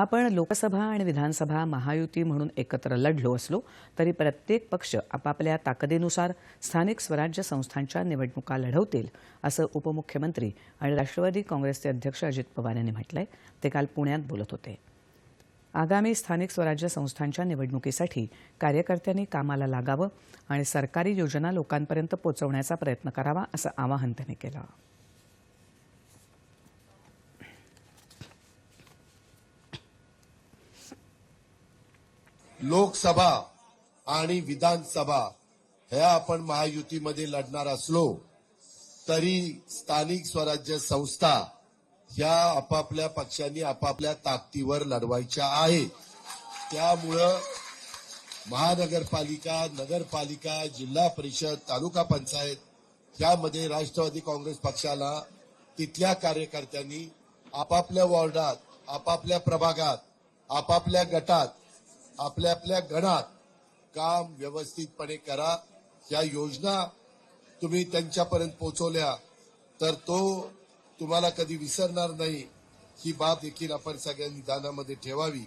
आपण लोकसभा आणि विधानसभा महायुती म्हणून एकत्र लढलो असलो तरी प्रत्येक पक्ष आपापल्या ताकदीनुसार स्थानिक स्वराज्य संस्थांच्या निवडणुका लढवतील असं उपमुख्यमंत्री आणि राष्ट्रवादी काँग्रेसचे अध्यक्ष अजित पवार यांनी म्हटलंय. ते काल पुण्यात बोलत होते. आगामी स्थानिक स्वराज्य संस्थांच्या निवडणुकीसाठी कार्यकर्त्यांनी कामाला लागावं आणि सरकारी योजना लोकांपर्यंत पोहोचवण्याचा प्रयत्न करावा असं आवाहन त्यांनी केलं. लोकसभा आणि विधानसभा ह्या आपण महायुतीमध्ये लढणार असलो तरी स्थानिक स्वराज्य संस्था ह्या आपापल्या पक्षांनी आपापल्या ताकदीवर लढवायच्या आहेत. त्यामुळं महानगरपालिका नगरपालिका जिल्हा परिषद तालुका पंचायत यामध्ये राष्ट्रवादी काँग्रेस पक्षाला तिथल्या कार्यकर्त्यांनी आपापल्या वॉर्डात आपापल्या प्रभागात आपापल्या गटात आपल्या आपल्या गणात काम व्यवस्थितपणे करा. या योजना तुम्ही त्यांच्यापर्यंत पोहोचवल्या तर तो तुम्हाला कधी विसरणार नाही. ही बाब देखील आपण सगळ्यांनी दानामध्ये ठेवावी.